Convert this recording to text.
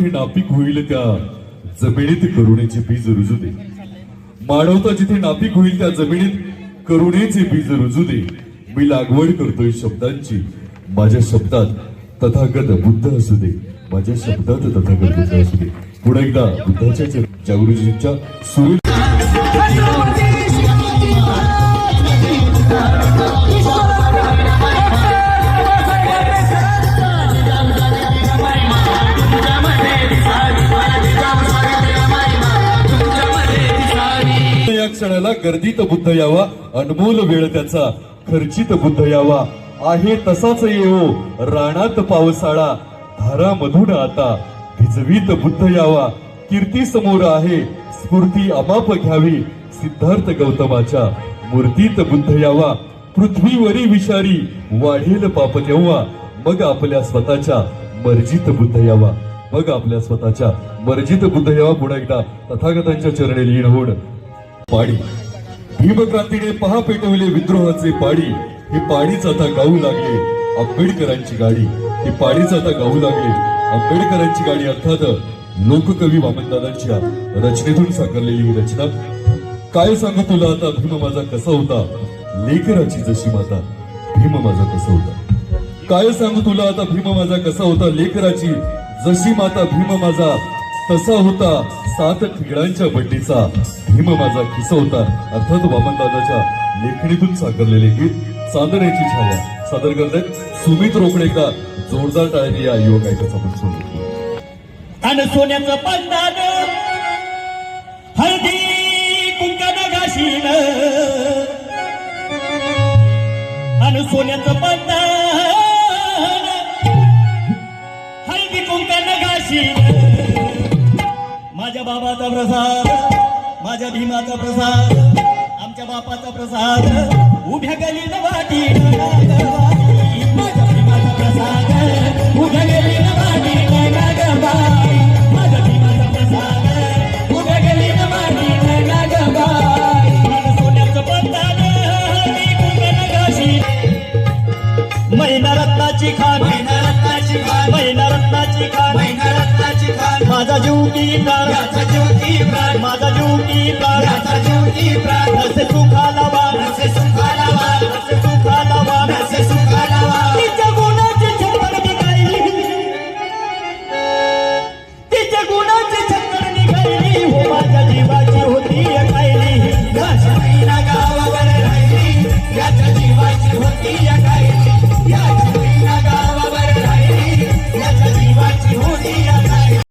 नापीक होईल त्या जमिनीत करुणेचे बीज रुजू दे. मानवता जिथे नापीक होईल त्या जमिनीत करुणेचे बीज रुजू दे. मी लागवड करतोय शब्दांची. माझ्या शब्दात तथागत बुद्ध असू दे. माझ्या शब्दात तथागत बुद्ध असू दे. पुन्हा एकदा बुद्धाच्या जागृतीच्या सुरू क्षणाला गर्दीत बुद्ध यावा अनमोल वेळ त्याचा खर्चित बुद्ध यावा. आहे तसाच येवो राणात पावसाळा धारामधून आता. भिजवीत बुद्ध यावा कीर्ती समोर आहे स्फूर्ती अमाप घ्यावी. सिद्धार्थ गौतमाच्या मूर्तीत बुद्ध यावा पृथ्वीवरी विषारी वाढेल पाप तेव्हा मग आपल्या स्वतःच्या मर्जीत बुद्ध यावा. मग आपल्या स्वतःच्या मर्जीत बुद्ध यावा पुन्हा एकदा तथागतांच्या चरणे लीन होऊन. पाडी. भीमक्रांतीने पहा पेटवले विद्रोहाचे पाडी. हे पाडीच आता गाऊ लागले आंबेडकरांची गाडी. हे पाडीच आता गाऊ लागले आंबेडकरांची गाडी अर्थात लोककवी वामनदादांच्या रचनेतून साकारलेली ही रचना. काय सांगू तुला आता? भीम माझा कसा होता? लेकराची जशी माता. भीम माझा कसा होता? काय सांगू तुला आता? भीम माझा कसा होता? लेकराची जशी माता भीम माझा तसा होता. सात ठिगळांच्या बड्डीचा भीम माझा किस्सा होता. अर्थात वामनदादाच्या लेखणीतून साकारलेले गीत चांदण्याची छाया. सादर करतात सुमित रोकडे जोरदार टाळ्याने या युवक ऐकायचा आपण सोडतो अन सोन्याचं पंदान हळदी कुंकानं घाशीन. अन सोन्याचं पंदान हळदी कुंकानं घाशीन. माझ्या बाबाचा प्रसाद माझ्या भीमाचा प्रसाद आमच्या बापाचा प्रसाद उभ्या गलीन वाटी. माझ्या भीमाचा प्रसाद उभ्या गलीन वाटी. माझ्या भीमाचा प्रसाद रत्नाची खान महिना रत्नाची खान रत्नाची खान महिना रत्नाची खान माझा जीव की माझा जीव प्राण माझा जीव की प्राण याचा ज्योती प्राण नसे सुखाला